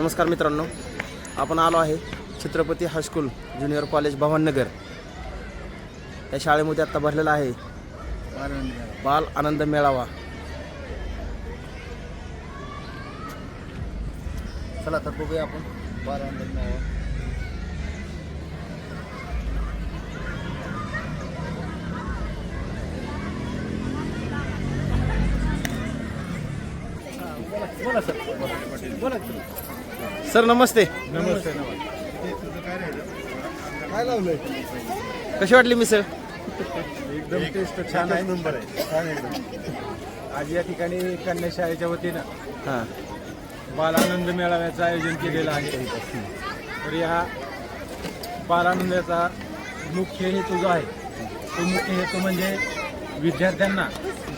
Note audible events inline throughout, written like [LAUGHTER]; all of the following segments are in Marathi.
नमस्कार मित्रांनो आपण आलो आहे Chhatrapati high school junior college Bhavannagar. या शाळेमध्ये आत्ता भरलेला आहे बाल आनंद मेळावा. चला तर बघूया आपण बाल आनंद मेळावा. सर नमस्ते. नमस्ते. काय लावलंय? कशी वाटली मिसळ? एकदम टेस्ट छान आहे. नंबर आहे. छान एकदम. आज या ठिकाणी कन्या शाळेच्या वतीनं हां. बालानंद मेळाव्याचं आयोजन केलेलं आहे. तर या बालानंदाचा मुख्य हेतू जो आहे तो मुख्य हेतू म्हणजे विद्यार्थ्यांना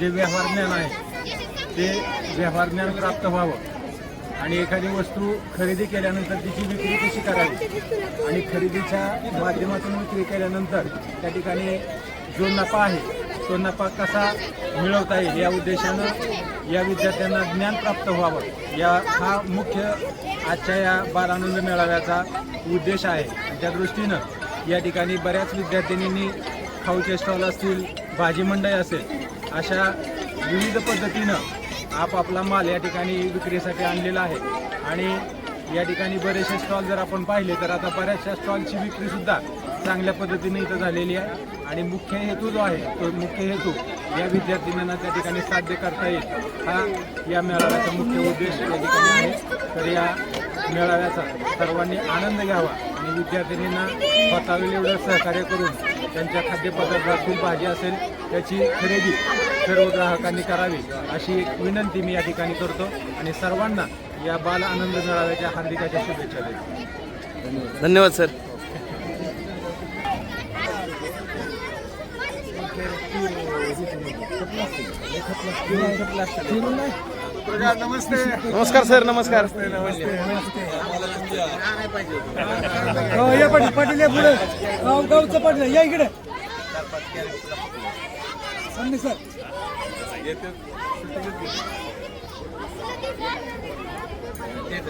जे व्यवहार ज्ञान आहे ते व्यवहार ज्ञान प्राप्त व्हावं. आणि एखादी वस्तू खरेदी केल्यानंतर तिची विक्री कशी करावी? आणि खरेदीच्या माध्यमातून विक्री केल्यानंतर त्या ठिकाणी जो नफा आहे तो नफा कसा मिळवता येईल? या उद्देशानं या विद्यार्थ्यांना ज्ञान प्राप्त व्हावं. या हा मुख्य आजच्या या बालानंद मेळाव्याचा उद्देश आहे. त्या दृष्टीनं या ठिकाणी बऱ्याच विद्यार्थिनींनी खाऊचे स्टॉल असतील भाजी मंडई असेल अशा विविध पद्धतीनं आपापला माल या ठिकाणी विक्रीसाठी आणलेला आहे. आणि या ठिकाणी बरेचसे स्टॉल जर आपण पाहिले तर आता बऱ्याचशा स्टॉलची विक्रीसुद्धा चांगल्या पद्धतीने इथं झालेली आहे. आणि मुख्य हेतू जो आहे तो मुख्य हेतू या विद्यार्थिनींना त्या ठिकाणी साध्य करता येईल. हा या मेळाव्याचा मुख्य उद्देश या ठिकाणी आहे. तर या मेळाव्याचा सर्वांनी आनंद घ्यावा आणि विद्यार्थिनींना स्वतःवेळी एवढं सहकार्य करून त्यांच्या खाद्यपदार्थातून भाजी असेल त्याची खरेदी सर्व ग्राहकांनी करावी अशी एक विनंती मी या ठिकाणी करतो आणि सर्वांना या बाल आनंद मेळाव्याच्या हार्दिक अशा शुभेच्छा देतो. धन्यवाद सर. नमस्ते नमस्कार सर. नमस्कार. हो या पाटील पाटील या पुढे. गाव गावचं पाटील या इकडे. सर.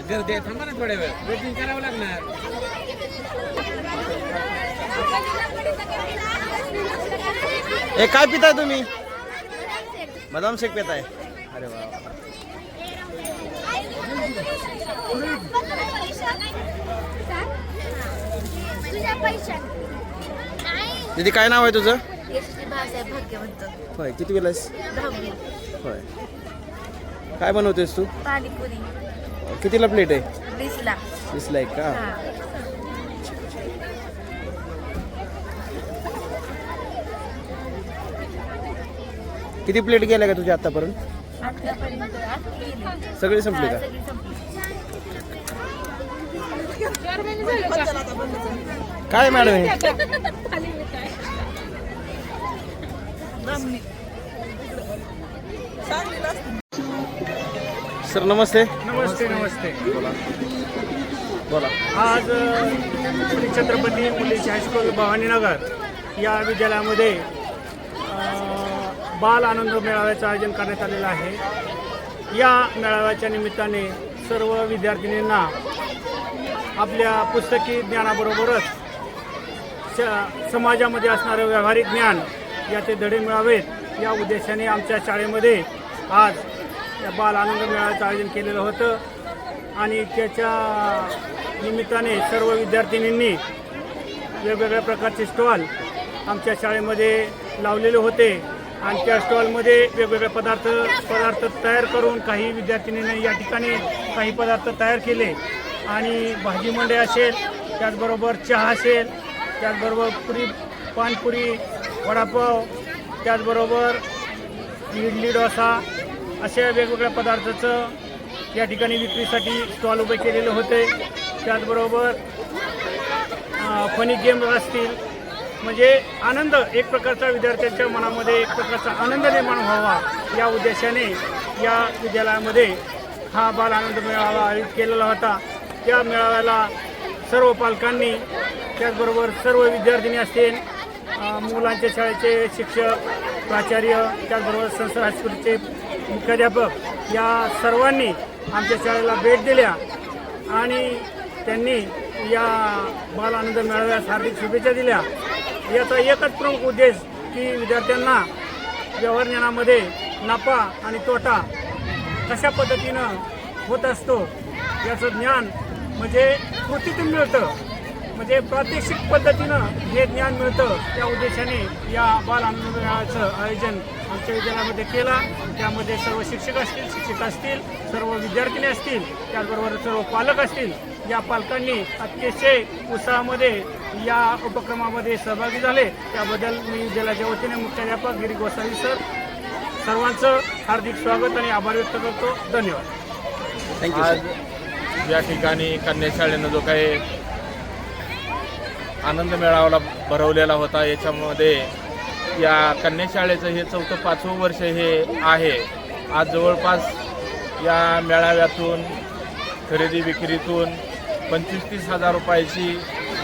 गर्दी थांबा ना थोड्या वेळ वेटिंग करावं लागणार ए काय पिताय तुम्ही? बदाम शेक पिताय. अरे वा. दीदी काय नाव आहे तुझं? भाग्यवंत. होय किती वेळेस दहावी. होय. काय बनवतेस तू? पाणीपुरी कितीला प्लेट आहे? वीसला. वीसला एक का? हा. किती प्लेट गेल्या का तुझ्या आतापर्यंत. सगळी संपली हा, का सगळी संपली. काय मॅडम हे. [LAUGHS] सर नमस्ते. नमस्ते नमस्ते. बोला. आज अ, श्री छत्रपती मुलीची हायस्कूल भवानीनगर या विद्यालयामध्ये बाल आनंद मेळाव्याचं आयोजन करण्यात आलेलं आहे. या मेळाव्याच्या निमित्ताने सर्व विद्यार्थिनींना आपल्या पुस्तकी ज्ञानाबरोबरच समाजामध्ये असणारं व्यावहारिक ज्ञान याचे धडे मिळावेत. या उद्देशाने आमच्या शाळेमध्ये आज या बाल आनंद मेळाव्याचं आयोजन केलेलं होतं. आणि त्याच्या निमित्ताने सर्व विद्यार्थिनींनी वेगवेगळ्या प्रकारचे स्टॉल आमच्या शाळेमध्ये लावलेले होते. आणि त्या स्टॉलमध्ये वेगवेगळे पदार्थ पदार्थ तयार करून काही विद्यार्थिनींनी या ठिकाणी काही पदार्थ तयार केले. आणि भाजी मंडई असेल त्याचबरोबर चहा असेल त्याचबरोबर पुरी पानपुरी वडापाव त्याचबरोबर इडली डोसा अशा वेगवेगळ्या पदार्थाचं या ठिकाणी विक्रीसाठी स्टॉल उभे केलेले होते. त्याचबरोबर फनी गेम असतील. म्हणजे आनंद एक प्रकारचा विद्यार्थ्यांच्या मनामध्ये एक प्रकारचा आनंद निर्माण व्हावा या उद्देशाने या विद्यालयामध्ये हा बाल आनंद मेळावा आयोजित केलेला होता. त्या मेळाव्याला सर्व पालकांनी त्याचबरोबर सर्व विद्यार्थिनी असतील मुलांच्या शाळेचे शिक्षक प्राचार्य त्याचबरोबर संस्था हायस्कूलचे मुख्याध्यापक या सर्वांनी आमच्या शाळेला भेट दिल्या आणि त्यांनी या बाल आनंद मेळाव्यास हार्दिक शुभेच्छा दिल्या. याचा एकच प्रमुख उद्देश की विद्यार्थ्यांना व्यवहारज्ञानामध्ये नफा आणि तोटा कशा पद्धतीनं होत असतो याचं ज्ञान म्हणजे कृतीतून मिळतं. म्हणजे प्रात्यक्षिक पद्धतीनं हे ज्ञान मिळतं. त्या उद्देशाने या बाल आनंद मेळाव्याचं आयोजन आमच्या विद्यालयामध्ये केला. त्यामध्ये सर्व शिक्षक असतील शिक्षक असतील सर्व विद्यार्थिनी असतील त्याचबरोबर सर्व पालक असतील या पालकांनी अतिशय उत्साहामध्ये या उपक्रमामध्ये सहभागी झाले. त्याबद्दल मी विद्यालयाच्या वतीने मुख्याध्यापक गिरी गोसावी सर सर्वांचं हार्दिक स्वागत आणि आभार व्यक्त करतो. धन्यवाद. थँक्यू आज या ठिकाणी कन्याशाळेनं जो काही आनंद मेळावाला भरवलेला होता. याच्यामध्ये या कन्याशाळेचं हे चौथं पाचवं वर्ष हे आहे. आज जवळपास या मेळाव्यातून खरेदी विक्रीतून पंचवीस तीस हजार रुपयाची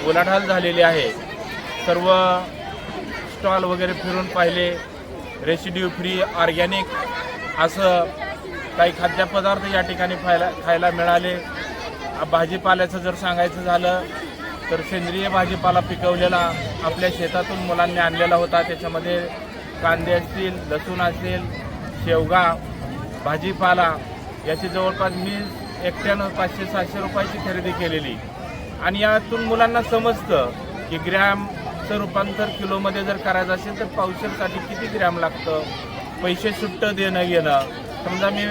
उलाढाल झालेली आहे. सर्व स्टॉल वगैरे फिरून पाहिले. रेसिड्यू फ्री ऑर्गॅनिक असं काही खाद्यपदार्थ या ठिकाणी खायला खायला मिळाले. भाजीपाल्याचं जर सांगायचं झालं तर सेंद्रिय भाजीपाला पिकवलेला आपल्या शेतातून मुलांनी आणलेला होता. त्याच्यामध्ये कांदे असतील लसूण असेल शेवगा भाजीपाला याची जवळपास मी एकट्यानं पाचशे सहाशे रुपयाची खरेदी केलेली. आणि यातून मुलांना समजतं की ग्रॅमचं रूपांतर किलोमध्ये जर करायचं असेल तर पावशेरसाठी किती ग्रॅम लागतं? पैसे सुट्ट देणं घेणं समजा मी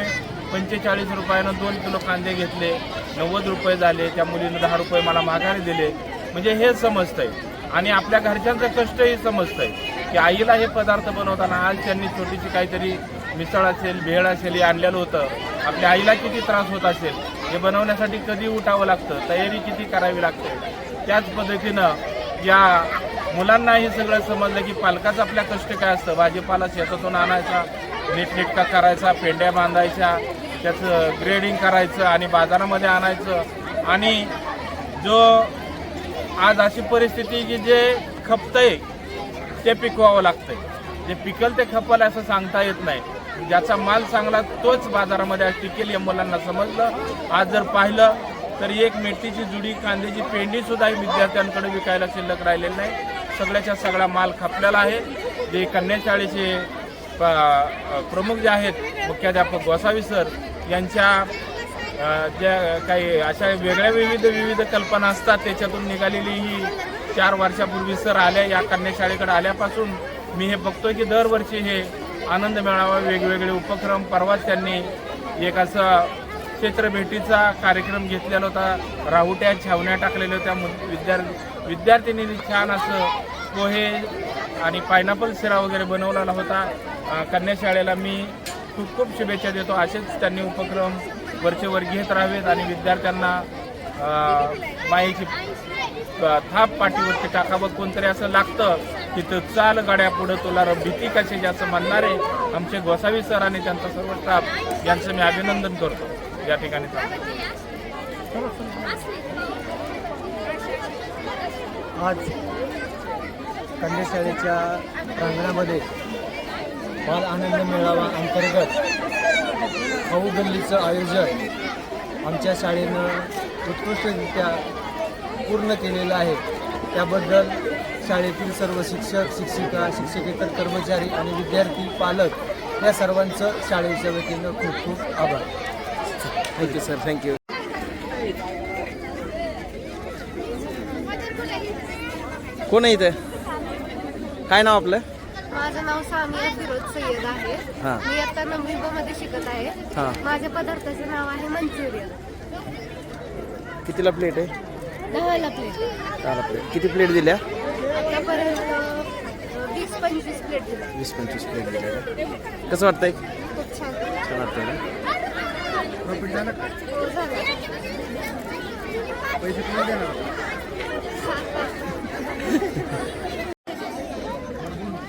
पंचेचाळीस रुपयानं दोन किलो कांदे घेतले नव्वद रुपये झाले त्या मुलीनं दहा रुपये मला माघारी दिले. म्हणजे हे समजतंय. आणि आपल्या घरच्यांचं कष्टही समजतंय. की आईला हे पदार्थ बनवताना आज त्यांनी छोटीशी काहीतरी मिसळ असेल भेळ असेल हे आणलेलं होतं. आपल्या आईला किती त्रास होत असेल हे बनवण्यासाठी कधी उठावं लागतं तयारी किती करावी लागते? त्याच पद्धतीनं या मुलांना हे सगळं समजलं की पालकाचं आपल्या कष्ट काय असतं? भाजीपाला शेतातून आणायचा नीटनेटका करायचा पेंड्या बांधायच्या त्याचं ग्रेडिंग करायचं आणि बाजारामध्ये आणायचं. आणि जो आज अशी परिस्थिती की जे खपतंय ते पिकवावं लागतंय. जे पिकल ते खपल असं सांगता येत नाही. ज्याचा माल चांगला तोच बाजारामध्ये आज टिकेल या मुलांना समजलं. आज जर पाहिलं तर एक मेथीची जुडी कांद्याची पेंडी सुद्धा विद्यार्थ्यांकडे विकायला शिल्लक राहिलेली नाही. सगळ्याच्या सगळा माल खपलेला आहे. जे कन्याशाळेचे प्रमुख जे आहेत मुख्याध्यापक गोसावी सर यांच्या ज्या काही अशा वेगळ्या विविध विविध कल्पना असतात त्याच्यातून निघालेली ही चार वर्षापूर्वी सर आल्या या कन्याशाळेकडे आल्यापासून मी हे बघतोय की दरवर्षी हे आनंद मेळावा वेगवेगळे उपक्रम परवाच त्यांनी एक असं क्षेत्रभेटीचा कार्यक्रम घेतलेला होता. राहुट्या छावण्या टाकलेल्या होत्या. मु- विद्यार्थी विद्यार्थिनींनी छान असं पोहे आणि पायनॅपल शिरा वगैरे बनवलेला होता. कन्याशाळेला मी खूप खूप शुभेच्छा देतो. असेच त्यांनी उपक्रम वरचेवर घेत राहावेत आणि विद्यार्थ्यांना मायेची थाप पाठीवरती टाकावं. कोणतरी असं लागतं की तर चाल गाड्या पुढं तुला भीती कशाची जास्त म्हणणारे आमचे गोसावी सर आणि त्यांचा सर्व स्टाफ यांचं मी अभिनंदन करतो. या ठिकाणी आज कन्याशाळेच्या प्रांगणामध्ये बाल आनंद मेळावा अंतर्गत खाऊ गल्लीचं आयोजन आमच्या शाळेनं उत्कृष्टरित्या पूर्ण केलेलं आहे. त्याबद्दल शाळेतील सर्व शिक्षक शिक्षिका शिक्षकेतर कर्मचारी आणि विद्यार्थी पालक या सर्वांचं शाळेच्या वतीनं खूप खूप आभार. थँक्यू सर थँक्यू कोण आहे इथं? काय नाव आपलं? माझं नाव सामिया फिरोज सय्यद आहे. हां. मी आता नववी ब मध्ये शिकत आहे. हां. माझ्या पदार्थाचं नाव आहे मंचुरियन. कितीला प्लेट आहे? दहाला प्लेट दहाला प्लेट किती प्लेट दिल्या? आतापर्यंत वीस पंचवीस प्लेट दिल्या. वीस पंचवीस प्लेट दिल्या का? कसं वाटतंय? खूप छान. छान वाटतंय ना? झालं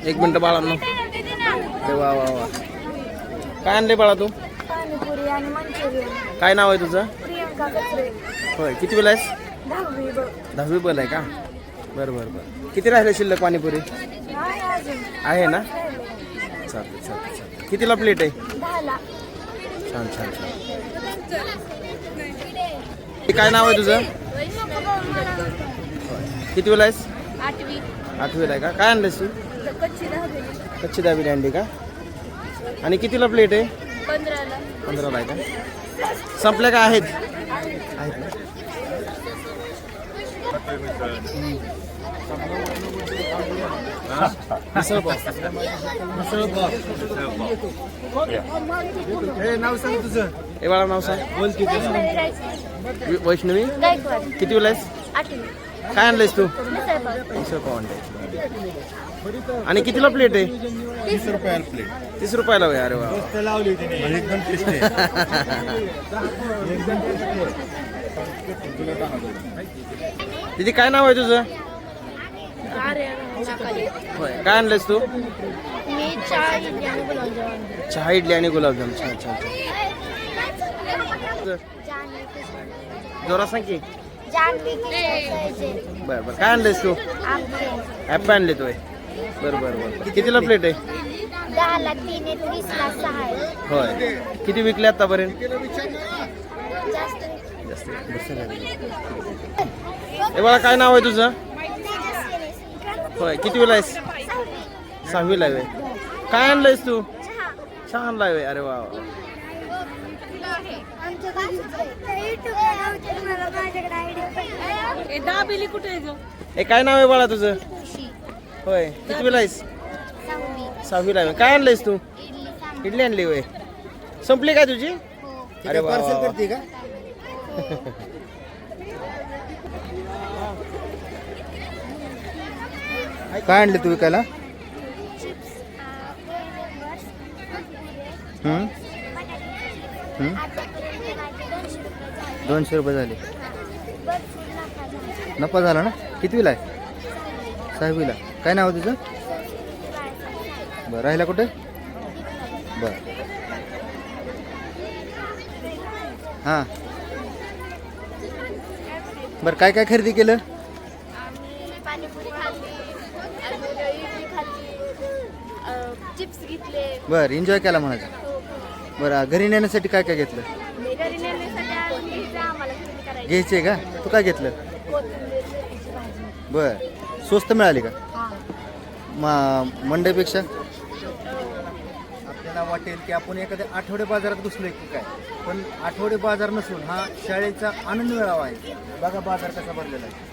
एक मिनटं बाळांनो. अरे वा वा वा. काय आणले बाळा तू? पाणीपुरी आणि मंचुरियन. काय नाव आहे तुझं? प्रियंका कचरे. होय किती वेळ आहेस? दहावी बल आहे का? बरं बरं बरं. किती राहिले शिल्लक पाणीपुरी? आहे अजून. आहे ना? चालते चालते चालते कितीला प्लेट आहे? दहाला. छान छान छान. हे काय नाव आहे तुझं? किती वेळा आहेस? आठवी. आठवीला आहे का? काय आणलंयस तू? कच्ची दाबी अंडी का? आणि कितीला प्लेट आहे? पंधराला. आहे का? संपल्या का? आहेत. आहेत ना? मिसळ पाव. मिसळ पाव. हे नाव सांग तुझं. हे बाळा नाव सांग. बोल की वि- वैष्णवी? किती वेळा आहेस? आठवी. काय आणलंयस तू? मिसळ पाव. आणलंय आणि कितीला प्लेट आहे? तीस रुपयाला प्लेट तीस रुपयाला होय अरे वा. लावली होती एकदम टेस्टी तिथे काय नाव आहे तुझं? होय काय आणलंयस तू? मी चहा इडली आणि गुलाबजाम चहा इडली आणि गुलाबजाम. छान छान छान. जोरा सांग की. जानवी बरं बरं. काय आणलंयस तू? ॲप आणले तोय बरं बरं बरं. कितीला प्लेट आहे? दहाला तीन वीसला सहा आहे होय. किती विकले आतापर्यंत? जास्त हे बाळा काय नाव आहे तुझं? होय किती वेळा आहेस? सहावीला आहे होय. काय आणलंयस तू? छान आणलाय होय. अरे वा वा. दाबेली कुठे आहे हे काय नाव आहे बाळा तुझं? होय. किती वेळा आहेस? सहावीला आहे. काय आणलंयस तू? इडली आणली होय. संपली काय तुझी? अरे वा वा. वा. का? काय आणले तू विकायला? हम्म? हम्म? दोनशे रुपये झाले. नफा झाला. ना? कितवीला आहे? सहावीला. काय नाव आहे तुझं? बरं राहिला कुठे? बरं. हां. बरं काय काय खरेदी केलं? चिप्स घेतले. बरं एन्जॉय केला म्हणायचं. बरं घरी नेण्यासाठी काय काय घेतलं? घ्यायचं का? तू काय घेतलं? बरं. स्वस्त मिळाली का? मा मंडईपेक्षा? आपल्याला वाटेल की आपण एखाद्या आठवडे बाजारात घुसलोय की काय? पण आठवडे बाजार नसून हा शाळेचा आनंद मेळावा आहे. बघा बाजार कसा भरलेला आहे.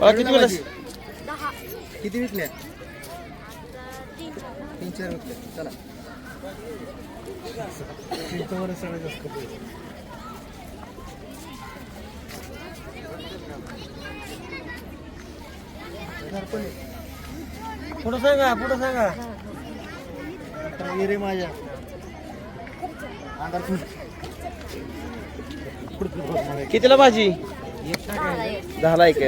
बाळा किती वेळा आहेस? दहा. किती विकल्या तीन चार. तीन चार विकल्या चला. पुढं सांगा पुढं सांगा. रे माझ्या. कितीला भाजी? दहाला एक.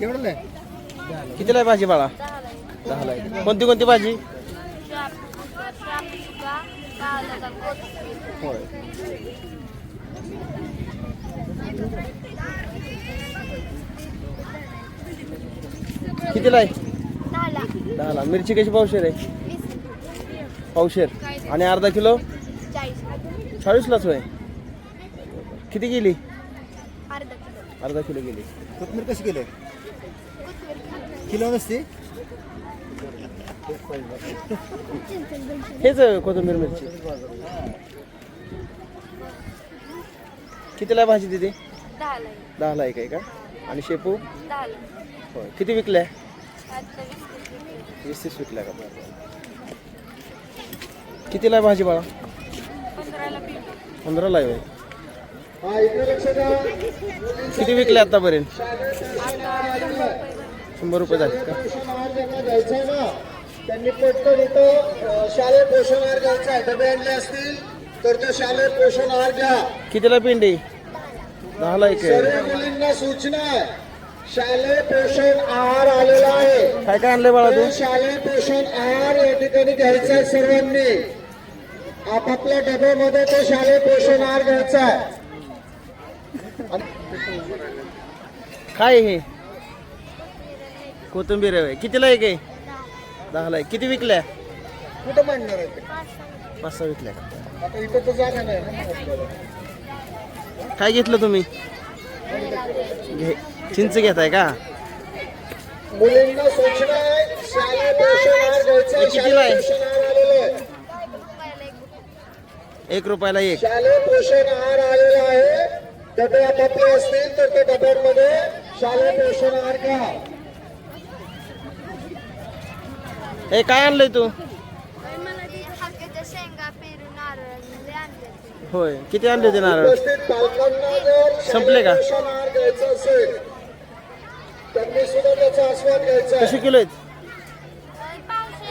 केवढं कितीला आहे भाजी बाळा? दहाला एक. कोणती कोणती भाजी? होय. कितीला आहे? दहाला. मिरची कशी पावशेर आहे? पावशेर. आणि अर्धा किलो? चाळीस. चाळीसलाच होय. किती गेली? अर्धा किलो. अर्धा किलो गेली. कोथमीर कशी केलं? कोथिंबीर किलो नसते? हेच आहे कोथिंबीर मिरची. कितीला आहे भाजी तिथे? दहाला एक आहे का? आणि शेपू? होय. किती विकल्या? वीस तीस विकल्या का? बरं. कितीला आहे भाजी बाळा पंधराला आहे होय. किती विकले आतापर्यंत? शंभर रुपये झाले का? त्यांनी पटकन इथं शालेय पोषण आहार घ्यायचा आहे डबे आणले असतील तर तो शालेय पोषण आहार घ्या. कितीला पिंडी? दहाला एक आहे. सर्व मुलींना सूचना आहे. शालेय पोषण आहार आलेला आहे. काय काय आणलंय बाळा तू? शालेय पोषण आहार या ठिकाणी घ्यायचा आहे सर्वांनी. आपापल्या डब्यामध्ये तो शालेय पोषण आहार घ्यायचा आहे. काय हे? कोथिंबीर आहे. कितीला एक आहे दहाला आहे. किती विकल्या? कुठं मांडणार आहे ते? पाच सहा विकल्या. का आता इथं तर जागा नाही ना. काय घेतलं तुम्ही? घे चिंच घेताय का? मुलींना सूचना आहे. शालेय पोषण आहार घ्यायचा हे कितीला आहे? एक रुपयाला एक. शालेय पोषण आहार आलेला आहे. डबे आपापले असतील तर त्या डब्यांमध्ये शालेय पोषण आहार घ्या. हे काय आणलंय तू? होय किती आणले होते नारळ? संपले का? शालेय पोषण आहार घ्यायचा असेल त्यांनी सुद्धा त्याचा आस्वाद घ्यायचा आहे. कसे किलो आहेत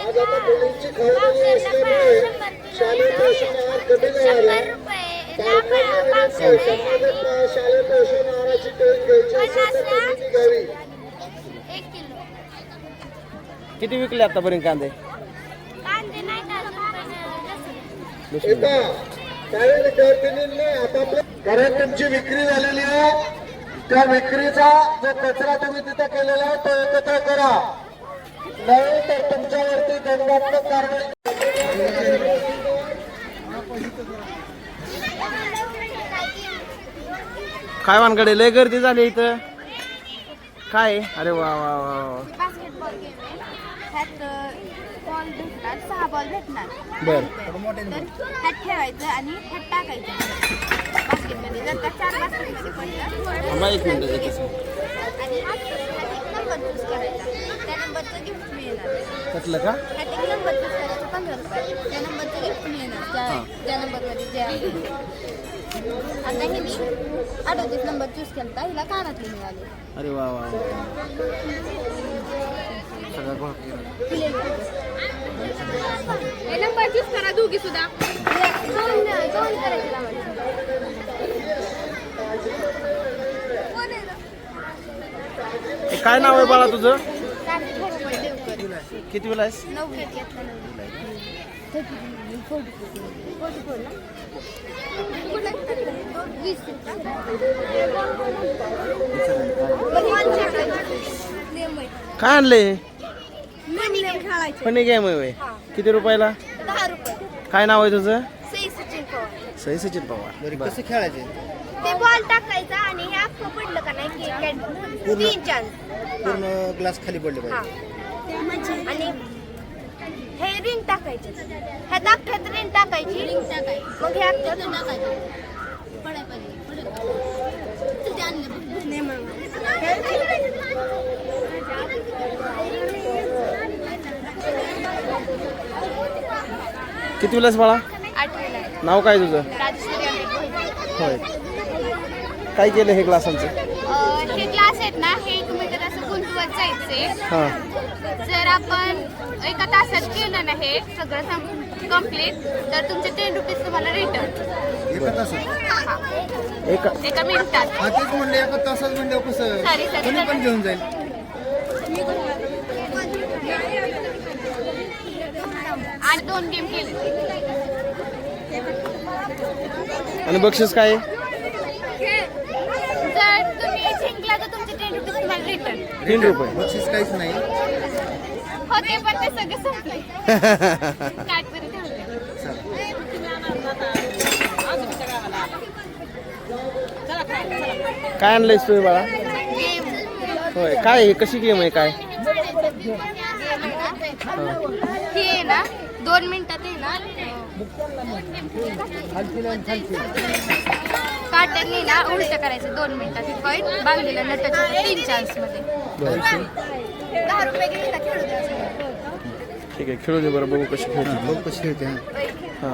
आज आता मुलींची खरेदी असल्यामुळे शालेय पोषण आहार कमी झाला आहे. पालकांना विनंती आहे त्यांना जर पा- शालेय पोषण आहाराची टेस्ट घ्यायची असेल तर त्यांनी ती घ्यावी. एक किलो. किती विकले आतापर्यंत कांदे? कांदे नाही का एका काही विद्यार्थिनींनी आपापल्या कारण तुमची विक्री झालेली आहे. त्या विक्रीचा जो कचरा तुम्ही तिथे केलेला आहे तो एकत्र करा. नाही तर तुमच्यावरती दंडात्मक कारवाई काय वानकडे लय गर्दी झाली इथं. काय? आहे? अरे वा वा वा वा. बास्केटबॉल गेम आहे. ह्यात बॉल भेटणार सहा बॉल भेटणार. बर. तर ठेवायचं आणि टाकायचं. बास्केटमध्ये जर का चार पडलं थांबा एक मिनिट आणि एक नंबर चूज करायचा त्या नंबरचं गिफ्ट मिळणार कटलं का? नंबर चूज करायचं पंधरा रुपये त्या नंबरचं गिफ्ट मिळणार त्या त्या नंबरमध्ये जे आहे आता हिने अडोतीस नंबर चूज केला. हिला कानातली मिळाली अरे वा वा. नंबर चूज करा दोघी सुद्धा. दोन दोन करायचे लावायचे हे काय नाव आहे बाळा तुझं? किती वेळा आहेस? काय आणले खेळायचे फनी गेम आहे. किती रुपयाला? काय नाव आहे तुझं? सई सचिन पवार. कसं खेळायचे? ते बॉल टाकायचा आणि हे अख्खं पडलं का नाही? तीन चान्स पूर्ण ग्लास खाली पडले हा. आणि हे रिंग टाकायचे. ह्या दाखल्यात रिंग टाकायची. रिंग टाकायची. मग हे पडाय किती वेळेस बाळा? आठवीला नाव काय तुझं? राजेश्वरी. होय. काय केलं हे ग्लासांचं अं, हे ग्लास आहेत ना हे गुंतवत जायचे. हां. जर आपण एका तासात केलं ना हे सगळं कंप्लीट तर तुमचे टेन रुपीज तुम्हाला रिटर्न एका तासात? एका एका मिनिटात. हा तेच म्हणले एका तासात म्हणले कसं? सॉरी सॉरी कोणी पण घेऊन जाईल. आणि दोन गेम केले. आणि बक्षीस काय आहे? जर तुम्ही जिंकला तर तुमचे टेन रुपीज तुम्हाला रिटर्न तीन रुपये. बक्षीस काहीच नाही. होते पण ते सगळे संपले काटमध्ये ठेवले काय आणलंयस तुम्ही बाळा? होय काय आहे? कशी गेम आहे काय? ही आहे ना दोन मिनिटात आहे ना. काट्यांनी ना उलट करायचं दोन मिनिटात. हे बांधलेलं नटाच्या तीन चान्स ठीक आहे खेळू दे बरं बघू कशी खेळते बघ कशी खेळते हा.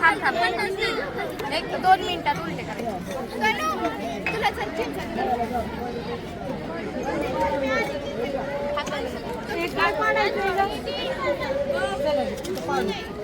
हां. थांब थांब एक दोन मिनिटात उलटे करायचे तुला चल चल, झालं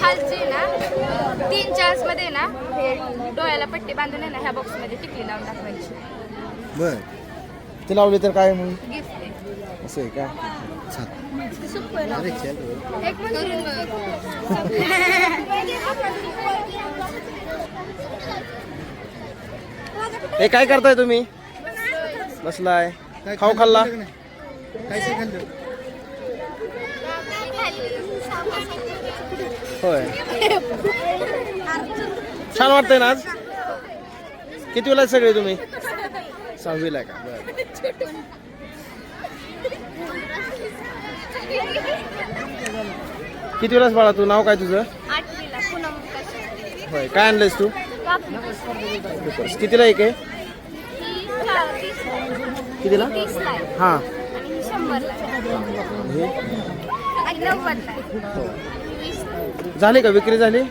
खालची ना तीन चार्जमध्ये ना हे डोळ्याला पट्टी बांधून आहे ना ह्या बॉक्समध्ये टिकली लावून टाकवायची बर. ते लावले तर काय आहे. असं आहे का? सुप आहे ना. एक हे काय करताय तुम्ही? बसलाय. खाऊ खाल्ला? काय काय खाल्लं? होय. छान वाटतंय ना आज? किती वेळा सगळे तुम्ही? सहावीला आहे का? बरं. किती वेळास बाळा तू? नाव काय तुझं? आठवीला होय काय आणलंयस तू? कितीला एक आहे? ही कितीला? आहे हां. आणि ही शंभरला आहे हे आणि नव्वदला. आहे आणि वीसला आहे. झाली का? विक्री झाली?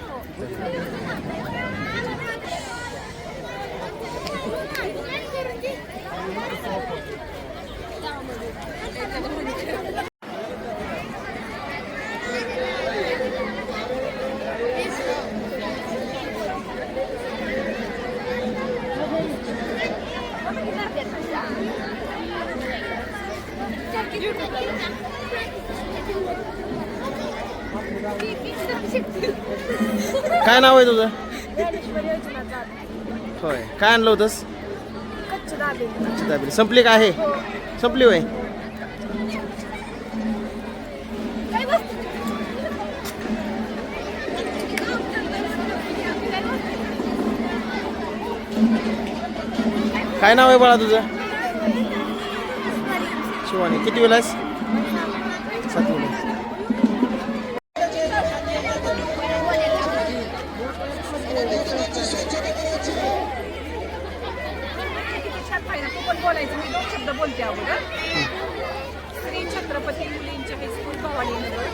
काय नाव आहे तुझं? होय. काय आणलं होतंस? दाबेली संपली का आहे? संपली होय. काय नाव आहे बाळा तुझं? शिवानी किती वेळ आहेस? बोलायचं मी दोन शब्द बोलते अगोदर श्री छत्रपती मुलींचे हायस्कूल भवानीनगर.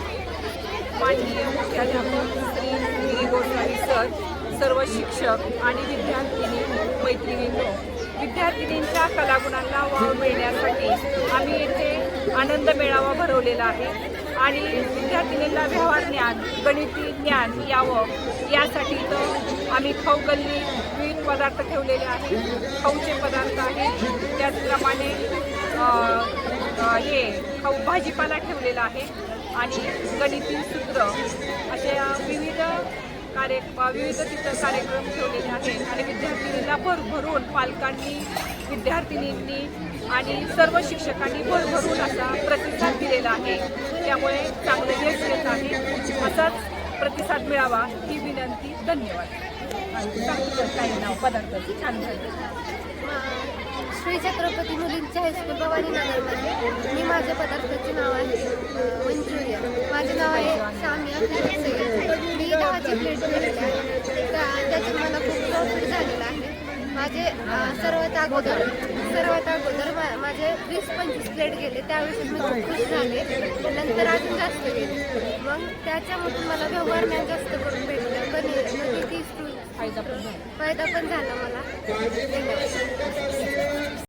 माननीय मुख्याध्यापक श्री गिरी गोस्वामी सर सर्व शिक्षक आणि विद्यार्थिनी मैत्रिणींनो विद्यार्थिनींच्या कलागुणांना वाव मिळण्यासाठी आम्ही येथे आनंद मेळावा भरवलेला आहे. आणि विद्यार्थिनींना व्यवहार ज्ञान गणिती ज्ञान यावं यासाठी तर आम्ही खाऊ गल्ली विविध पदार्थ ठेवलेले आहेत. खाऊचे पदार्थ आहेत. त्याचप्रमाणे हे खाऊ भाजीपाला ठेवलेला आहे. आणि गणिती सूत्र अशा विविध कार्य विविध तिथं कार्यक्रम ठेवलेले आहेत आणि विद्यार्थिनींना भरभरून पालकांनी विद्यार्थिनींनी आणि सर्व शिक्षकांनी भरभरून असा प्रतिसाद दिलेला आहे. त्यामुळे चांगलं यश येत आहे. असाच प्रतिसाद मिळावा ही विनंती. धन्यवाद. काही नाव पदार्थाची छान झाली श्री छत्रपती मुलींच्या हायस्कूल भवानीनगरमध्ये मी माझ्या पदार्थाचे नाव आहे मंचुरियन. माझे नाव आहे सामिया दहाची प्लेट आहे. त्याच्यात मला खूप प्रॉफिट झालेला आहे. माझे सर्वात अगोदर सर्वात अगोदर मा माझे वीस पंचवीस प्लेट गेले. त्यावेळेस मी खूप खुश झाले. नंतर अजून जास्त गेले. मग त्याच्यामधून मला व्यवहार मॅन जास्त करून भेटलं. कधी म्हणजे तीस फायदा पण झाला फायदा पण झाला मला.